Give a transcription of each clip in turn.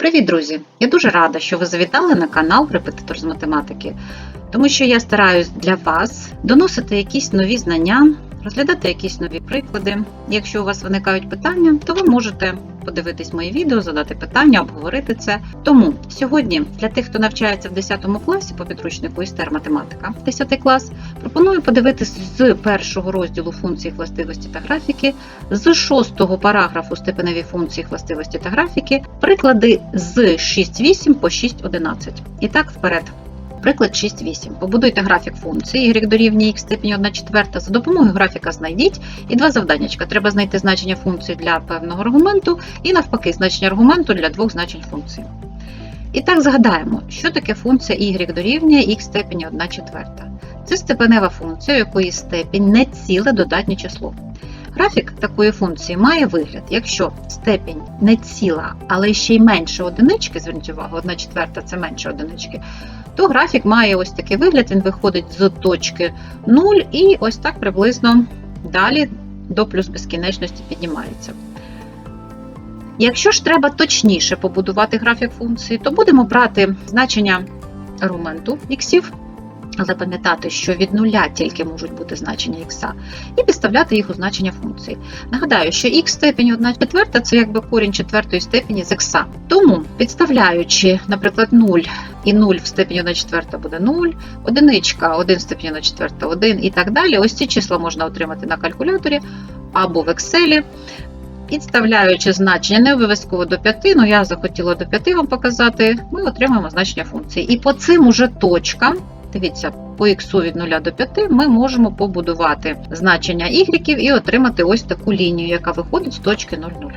Привіт, друзі! Я дуже рада, що ви завітали на канал Репетитор з математики, тому що я стараюсь для вас доносити якісь нові знання, розглядати якісь нові приклади. Якщо у вас виникають питання, то ви можете подивитись мої відео, задати питання, обговорити це. Тому сьогодні для тих, хто навчається в 10 класі по підручнику істер математика, 10 клас, пропоную подивитись з першого розділу функції властивості та графіки, з шостого параграфу степеневі функції властивості та графіки, приклади з 6.8 по 6.11. І так вперед. Приклад 6.8. Побудуйте графік функції y дорівнює x степені 1 четверта. За допомогою графіка знайдіть і два завданнячка. Треба знайти значення функції для певного аргументу і навпаки значення аргументу для двох значень функції. І так згадаємо, що таке функція y дорівнює x степені 1 четверта. Це степенева функція, у якої степінь не ціле додатнє число. Графік такої функції має вигляд, якщо степінь не ціла, але ще й менше одинички, зверніть увагу, 1 четверта це менше одинички, то графік має ось такий вигляд, він виходить з точки 0 і ось так приблизно далі до плюс безкінечності піднімається. Якщо ж треба точніше побудувати графік функції, то будемо брати значення аргументу іксів, але пам'ятати, що від нуля тільки можуть бути значення х, і підставляти їх у значення функції. Нагадаю, що х степені 1 четверта це якби корінь четвертої степені з х. Тому, підставляючи, наприклад, 0 і 0 в степені 1 четверта буде 0, одиничка 1 в степені 1 четверта 1 і так далі. Ось ці числа можна отримати на калькуляторі або в Excel. Підставляючи значення не обов'язково до 5, ну я захотіла до 5 вам показати, ми отримаємо значення функції. І по цим уже точкам, дивіться, по X від 0 до 5 ми можемо побудувати значення y і отримати ось таку лінію, яка виходить з точки 0,0.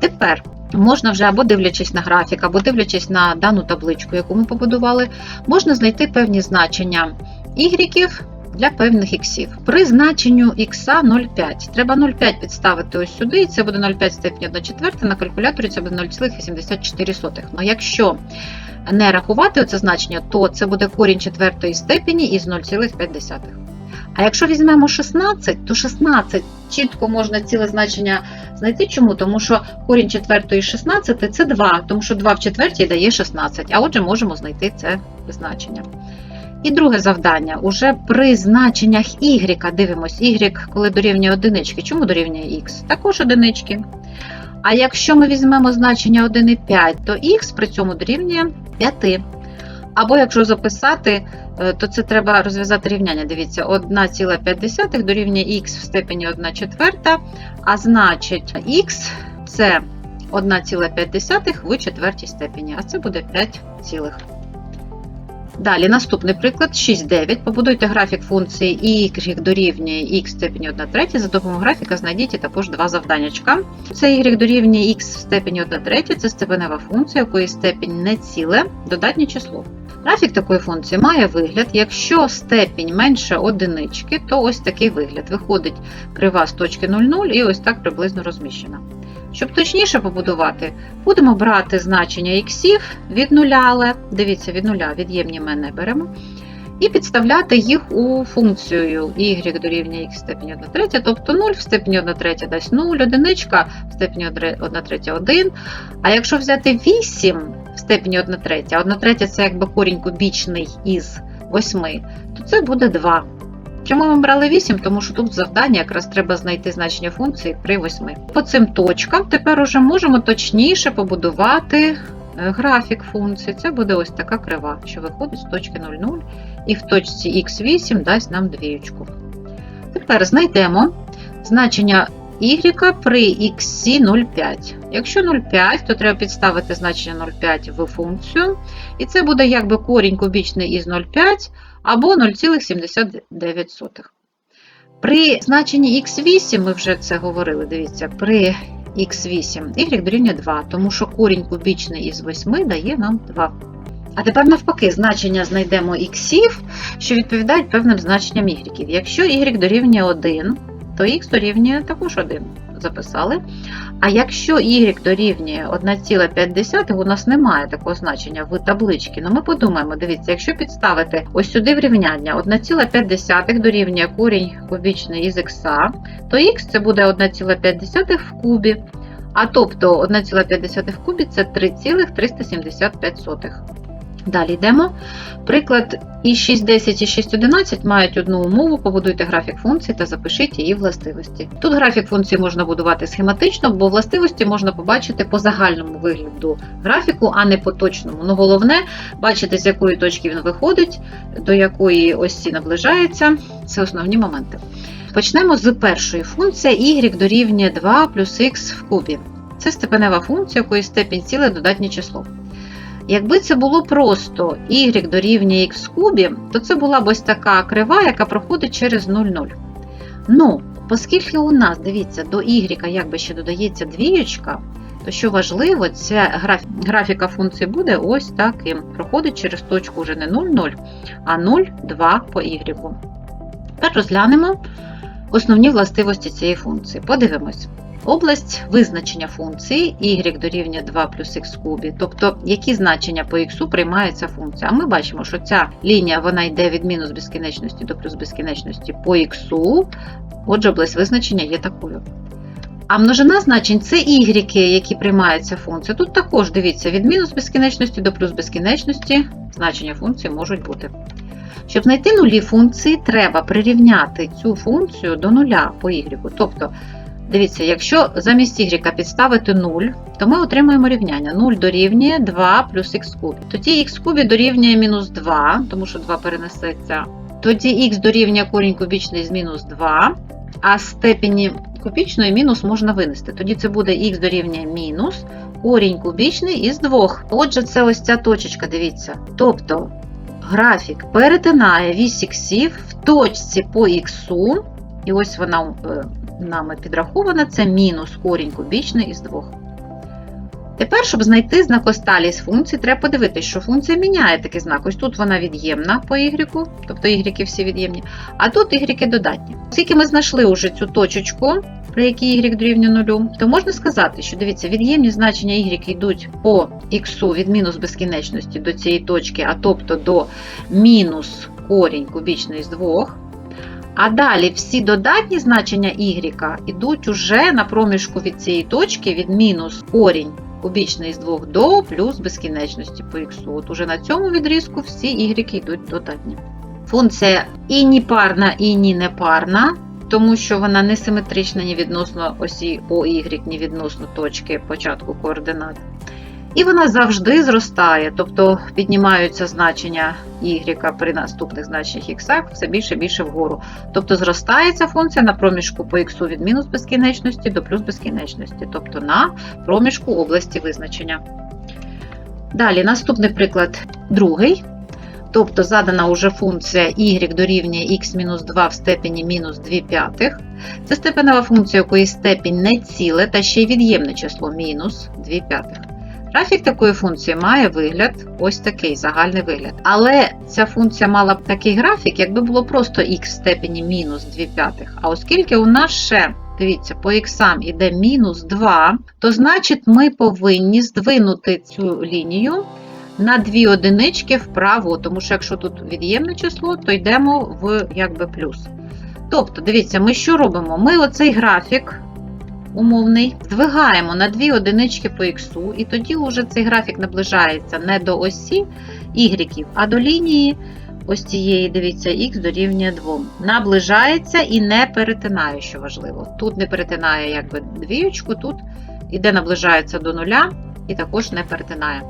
Тепер можна вже або дивлячись на графік, або дивлячись на дану табличку, яку ми побудували, можна знайти певні значення y для певних іксів. При значенню х 0,5. Треба 0,5 підставити ось сюди, і це буде 0,5 степені 1 четверта, на калькуляторі це буде 0,84. Ну, якщо не рахувати це значення, то це буде корінь четвертої степені із 0,5. А якщо візьмемо 16, то 16 чітко можна ціле значення знайти. Чому? Тому що корінь четвертої 16 це 2, тому що 2 в четвертій дає 16, а отже можемо знайти це значення. І друге завдання. Уже при значеннях y дивимось, y, коли дорівнює одинички. Чому дорівнює x? Також одинички. А якщо ми візьмемо значення 1,5, то х при цьому дорівнює 5. Або якщо записати, то це треба розв'язати рівняння. Дивіться, 1,5 дорівнює х в степені 1 четверта, а значить х це 1,5 в четвертій степені, а це буде 5 цілих. Далі, наступний приклад 6,9. Побудуйте графік функції y дорівнює х степені 1 третя. За допомогою графіка знайдіть також два завданнячка. Це y дорівнює х в степені 1 третя, це степенева функція, якої степінь не ціле, додатнє число. Графік такої функції має вигляд, якщо степінь менше одинички, то ось такий вигляд. Виходить крива з точки 0,0 і ось так приблизно розміщена. Щоб точніше побудувати, будемо брати значення іксів від нуля, але дивіться, від нуля від'ємні ми не беремо. І підставляти їх у функцію y дорівнює х в степені 1 третя, тобто 0 в степені 1 третя дасть 0, одиничка в степені 1 третя 1. А якщо взяти 8 в степені 1 третя, 1 третя це якби корінь кубічний із 8, то це буде 2. Чому ми брали 8? Тому що тут завдання якраз треба знайти значення функції при 8. По цим точкам тепер уже можемо точніше побудувати графік функції. Це буде ось така крива, що виходить з точки 0,0 і в точці х8 дасть нам двіючку. Tепер знайдемо значення y при х 0,5. Якщо 0,5, то треба підставити значення 0,5 в функцію. І це буде якби корінь кубічний із 0,5 або 0,79. При значенні х8, ми вже це говорили, дивіться, при х8 y дорівнює 2, тому що корінь кубічний із 8 дає нам 2. А тепер навпаки, значення знайдемо х, що відповідають певним значенням y. Якщо y дорівнює 1, то х дорівнює також 1. Записали. А якщо y дорівнює 1,5, у нас немає такого значення в табличці. Ну ми подумаємо, дивіться, якщо підставити ось сюди в рівняння 1,5 дорівнює корінь кубічний із х, то х це буде 1,5 в кубі. А тобто 1,5 в кубі це 3,375. Далі йдемо. Приклад і 6,10 і 6,11 мають одну умову. Побудуйте графік функції та запишіть її властивості. Тут графік функції можна будувати схематично, бо властивості можна побачити по загальному вигляду графіку, а не по точному. Ну, головне бачити, з якої точки він виходить, до якої осі наближається. Це основні моменти. Почнемо з першої функції y дорівнює 2 плюс х в кубі. Це степенева функція, якої степінь ціле додатнє число. Якби це було просто y дорівнює х кубі, то це була б ось така крива, яка проходить через 0,0. Ну, оскільки у нас, дивіться, до y якби ще додається двієчка, то що важливо, ця граф... графіка функції буде ось таким. Проходить через точку вже не 0,0, а 0,2 по y. Тепер розглянемо основні властивості цієї функції. Подивимось. Область визначення функції y дорівнює 2 плюс х кубі, тобто які значення по х приймає ця функція. А ми бачимо, що ця лінія вона йде від мінус безкінечності до плюс безкінечності по х, отже, область визначення є такою. А множина значень це y, які приймає ця функція. Тут також дивіться, від мінус безкінечності до плюс безкінечності значення функції можуть бути. Щоб знайти нулі функції, треба прирівняти цю функцію до нуля по y. Тобто, дивіться, якщо замість y підставити 0, то ми отримаємо рівняння. 0 дорівнює 2 плюс х кубі. Тоді х кубі дорівнює мінус 2, тому що 2 перенесеться. Тоді х дорівнює корінь кубічний з мінус 2, а степені кубічної мінус можна винести. Тоді це буде х дорівнює мінус корінь кубічний із 2. Отже, це ось ця точечка, дивіться. Тобто графік перетинає вісь іксів в точці по іксу, і ось вона е, нами підрахована, це мінус корінь кубічний із 2. Тепер, щоб знайти знакосталість функції, треба подивитися, що функція міняє такий знак. Ось тут вона від'ємна по y, тобто y всі від'ємні, а тут y додатні. Оскільки ми знайшли вже цю точечку, при якій y дорівнює 0, то можна сказати, що дивіться, від'ємні значення y йдуть по x від мінус безкінечності до цієї точки, а тобто до мінус корінь кубічний з 2. А далі всі додатні значення y йдуть уже на проміжку від цієї точки від мінус корінь кубічний з 2 до плюс безкінечності по х. От уже на цьому відрізку всі y йдуть додатні. Функція і ні парна, і ні непарна, тому що вона не симетрична ні відносно осі OY, ні відносно точки початку координат. І вона завжди зростає, тобто піднімаються значення y при наступних значеннях x все більше і більше вгору. Тобто зростає ця функція на проміжку по x від мінус безкінечності до плюс безкінечності, тобто на проміжку області визначення. Далі, наступний приклад другий. Тобто задана уже функція y дорівнює x-2 в степені мінус 2 п'ятих. Це степенева функція, у якої степінь не ціле та ще й від'ємне число мінус 2 п'ятих. Графік такої функції має вигляд, ось такий загальний вигляд. Але ця функція мала б такий графік, якби було просто х в степені мінус 2 п'ятих. А оскільки у нас ще, дивіться, по х іде мінус 2, то значить ми повинні здвинути цю лінію на дві одинички вправо, тому що якщо тут від'ємне число, то йдемо в якби плюс. Тобто, дивіться, ми що робимо? Ми оцей графік умовний, здвигаємо на дві одинички по іксу, і тоді вже цей графік наближається не до осі y, а до лінії ось цієї, дивіться, х дорівнює 2. Наближається і не перетинає, що важливо. Тут не перетинає якби двіючку, тут іде наближається до нуля і також не перетинає.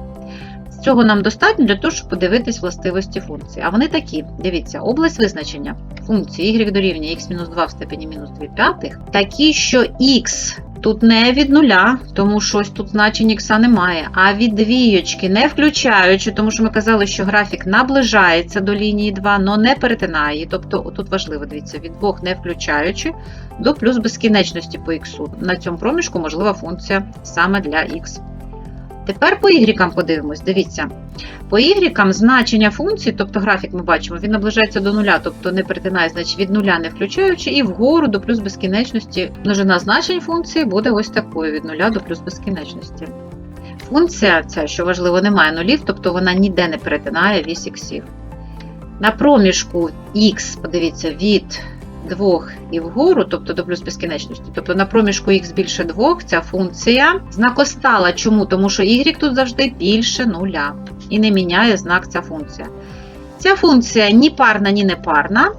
Цього нам достатньо для того, щоб подивитись властивості функції. А вони такі: дивіться, область визначення функції y дорівнює x-2 в степені мінус 2 п'ятих, такі, що x тут не від нуля, тому що тут значень х немає, а від двійочки, не включаючи, тому що ми казали, що графік наближається до лінії 2, але не перетинає її. Тобто, тут важливо, дивіться, від 2 не включаючи до плюс безкінечності по х. На цьому проміжку можлива функція саме для х. Тепер по y подивимось, дивіться. По y значення функції, тобто графік ми бачимо, він наближається до нуля, тобто не перетинає, значить від нуля не включаючи, і вгору до плюс безкінечності множина значень функції буде ось такою від нуля до плюс безкінечності. Функція ця, що важливо, не має нулів, тобто вона ніде не перетинає вісь іксів. На проміжку х, подивіться, від 2 і вгору, тобто до плюс безкінечності, тобто на проміжку х більше 2, ця функція знакостала. Чому? Тому що y тут завжди більше нуля. І не міняє знак ця функція. Ця функція ні парна, ні не парна.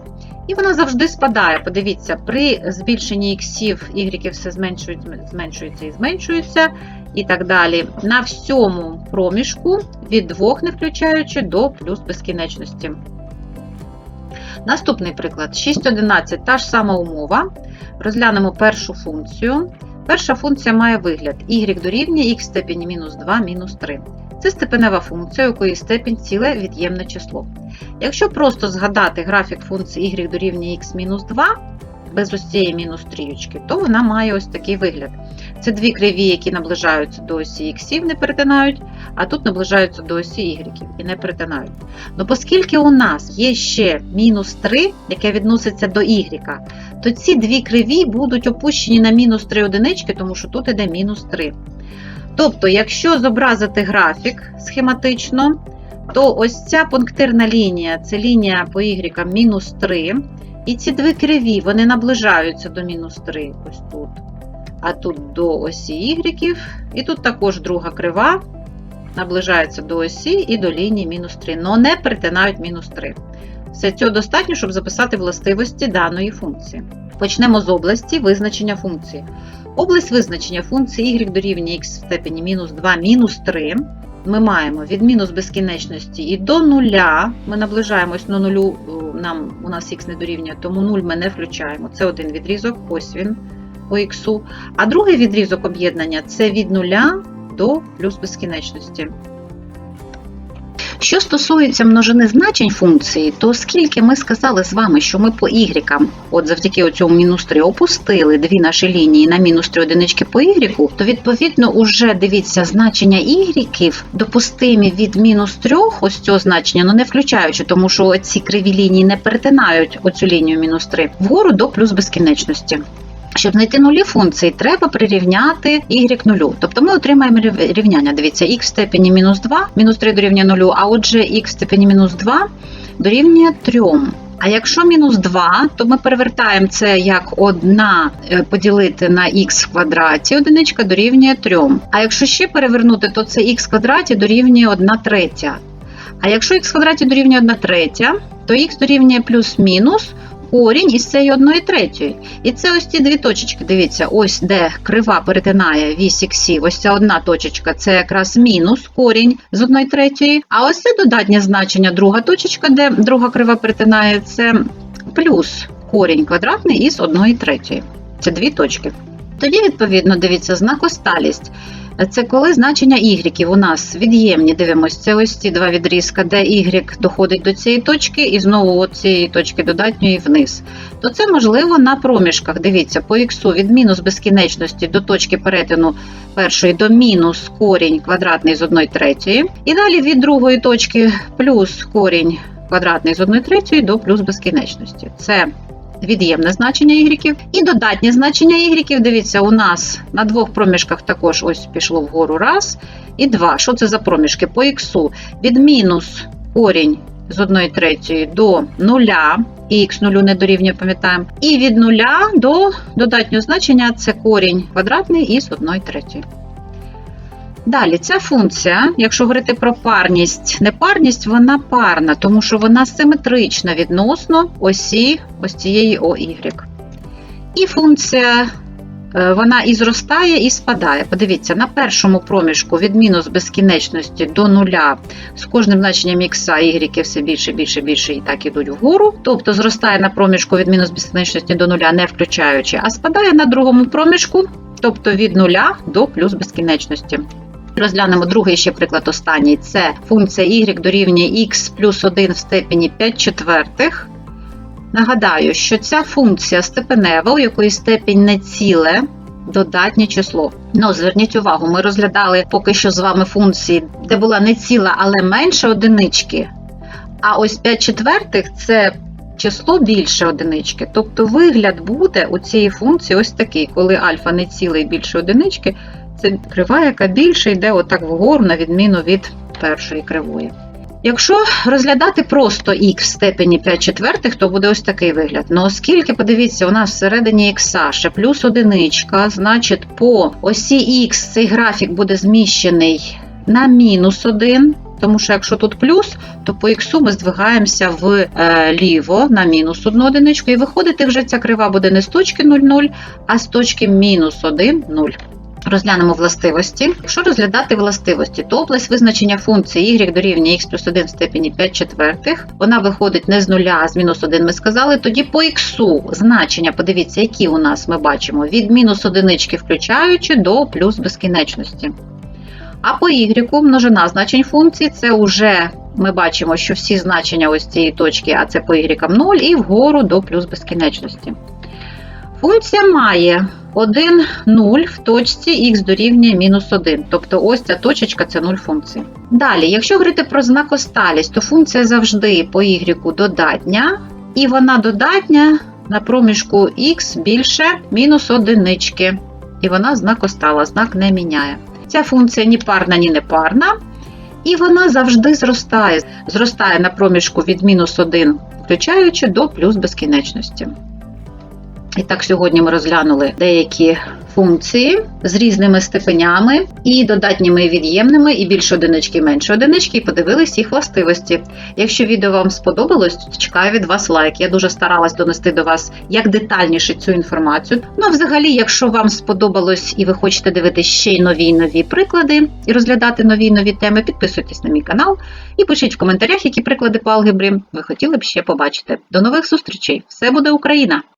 І вона завжди спадає. Подивіться, при збільшенні іксів y все зменшується, зменшується і зменшується, і так далі. На всьому проміжку від 2, не включаючи, до плюс безкінечності. Наступний приклад: 6,11, та ж сама умова. Розглянемо першу функцію. Перша функція має вигляд y дорівнює х степені мінус 2 мінус 3. Це степенева функція, у якої степінь ціле від'ємне число. Якщо просто згадати графік функції y дорівнює x мінус 2, без ось мінус трієчки, то вона має ось такий вигляд. Це дві криві, які наближаються до осі іксів, не перетинають, а тут наближаються до осі y і не перетинають. Ну, оскільки у нас є ще мінус 3, яке відноситься до y, то ці дві криві будуть опущені на мінус 3 одинички, тому що тут іде мінус 3. Тобто, якщо зобразити графік схематично, то ось ця пунктирна лінія це лінія по y мінус 3. І ці дві криві вони наближаються до мінус 3, ось тут. А тут до осі y. І тут також друга крива наближається до осі і до лінії мінус 3, але не перетинають мінус 3. Все цього достатньо, щоб записати властивості даної функції. Почнемо з області визначення функції. Область визначення функції y дорівнює x в степені мінус 2 мінус 3. Ми маємо від мінус безкінечності і до нуля. Ми наближаємось на нулю, нам у нас х не дорівнює, тому 0 ми не включаємо. Це один відрізок, ось він по х. А другий відрізок об'єднання це від нуля до плюс безкінечності. Що стосується множини значень функції, то оскільки ми сказали з вами, що ми по y, от завдяки цьому мінус 3 опустили дві наші лінії на мінус 3 одинички по y, то відповідно уже дивіться значення y допустимі від мінус 3, ось цього значення, ну не включаючи, тому що ці криві лінії не перетинають оцю лінію мінус 3, вгору до плюс безкінечності. Щоб знайти нулі функції, треба прирівняти y нулю. Тобто ми отримаємо рівняння. Дивіться, x в степені мінус 2, мінус 3 дорівнює нулю, а отже x в степені мінус 2 дорівнює 3. А якщо мінус 2, то ми перевертаємо це як 1 поділити на х в квадраті, одиничка дорівнює 3. А якщо ще перевернути, то це х в квадраті дорівнює 1 третя. А якщо х в квадраті дорівнює 1 третя, то х дорівнює плюс-мінус корінь із цієї 1 третьої. І це ось ці дві точечки. Дивіться, ось де крива перетинає вісь іксів, ось ця одна точечка це якраз мінус корінь з 1 третьої. А ось це додатнє значення, друга точечка, де друга крива перетинає, це плюс корінь квадратний із 1 третьої. Це дві точки. Тоді, відповідно, дивіться, знакосталість. Це коли значення y у нас від'ємні. Дивимося, це ось ці два відрізка, де y доходить до цієї точки, і знову от цієї точки додатньої вниз. То це можливо на проміжках. Дивіться, по х від мінус безкінечності до точки перетину першої до мінус корінь квадратний з 1 третьої. І далі від другої точки плюс корінь квадратний з 1 третьої до плюс безкінечності. Це від'ємне значення y. І додатнє значення y, дивіться, у нас на двох проміжках також ось пішло вгору раз і два. Що це за проміжки? По х від мінус корінь з 1 третьої до нуля, і х нулю не дорівнює, пам'ятаємо. І від нуля до додатнього значення це корінь квадратний із 1 третьої. Далі, ця функція, якщо говорити про парність, непарність, вона парна, тому що вона симетрична відносно осі ось цієї OY. І функція вона і зростає, і спадає. Подивіться, на першому проміжку від мінус безкінечності до нуля з кожним значенням х, y все більше, більше, більше і так ідуть вгору. Тобто зростає на проміжку від мінус безкінечності до нуля, не включаючи, а спадає на другому проміжку, тобто від нуля до плюс безкінечності. Розглянемо другий ще приклад останній. Це функція y дорівнює x плюс 1 в степені 5 четвертих. Нагадаю, що ця функція степенева, у якої степінь не ціле, додатнє число. Ну, зверніть увагу, ми розглядали поки що з вами функції, де була не ціла, але менше одинички. А ось 5 четвертих це число більше одинички. Тобто вигляд буде у цієї функції ось такий, коли альфа не ціле і більше одинички. Це крива, яка більше йде отак вгору, на відміну від першої кривої. Якщо розглядати просто х в степені 5 четвертих, то буде ось такий вигляд. Ну, оскільки, подивіться, у нас всередині х ще плюс одиничка, значить по осі х цей графік буде зміщений на мінус 1, тому що якщо тут плюс, то по х ми здвигаємося вліво на мінус одну одиничку, і виходити вже ця крива буде не з точки 0,0, а з точки мінус 1, 0. Розглянемо властивості. Якщо розглядати властивості, то область визначення функції y дорівнює x плюс 1 в степені 5 четвертих. Вона виходить не з нуля, а з мінус 1 ми сказали. Тоді по x значення, подивіться, які у нас ми бачимо, від мінус одинички включаючи до плюс безкінечності. А по y множина значень функції це вже ми бачимо, що всі значення ось цієї точки, а це по y 0, і вгору до плюс безкінечності. Функція має 1, 0 в точці х дорівнює мінус 1. Тобто ось ця точечка це 0 функції. Далі, якщо говорити про знакосталість, то функція завжди по y додатня, і вона додатня на проміжку х більше мінус одинички. І вона знакостала, знак не міняє. Ця функція ні парна, ні не парна. І вона завжди зростає. Зростає на проміжку від мінус 1, включаючи до плюс безкінечності. І так, сьогодні ми розглянули деякі функції з різними степенями, і додатніми і від'ємними, і більше одинички, і менше одинички, і подивились їх властивості. Якщо відео вам сподобалось, чекаю від вас лайк. Я дуже старалась донести до вас як детальніше цю інформацію. Ну, а взагалі, якщо вам сподобалось і ви хочете дивитися ще й нові й нові приклади і розглядати нові нові теми, підписуйтесь на мій канал і пишіть в коментарях, які приклади по алгебрі ви хотіли б ще побачити. До нових зустрічей! Все буде Україна!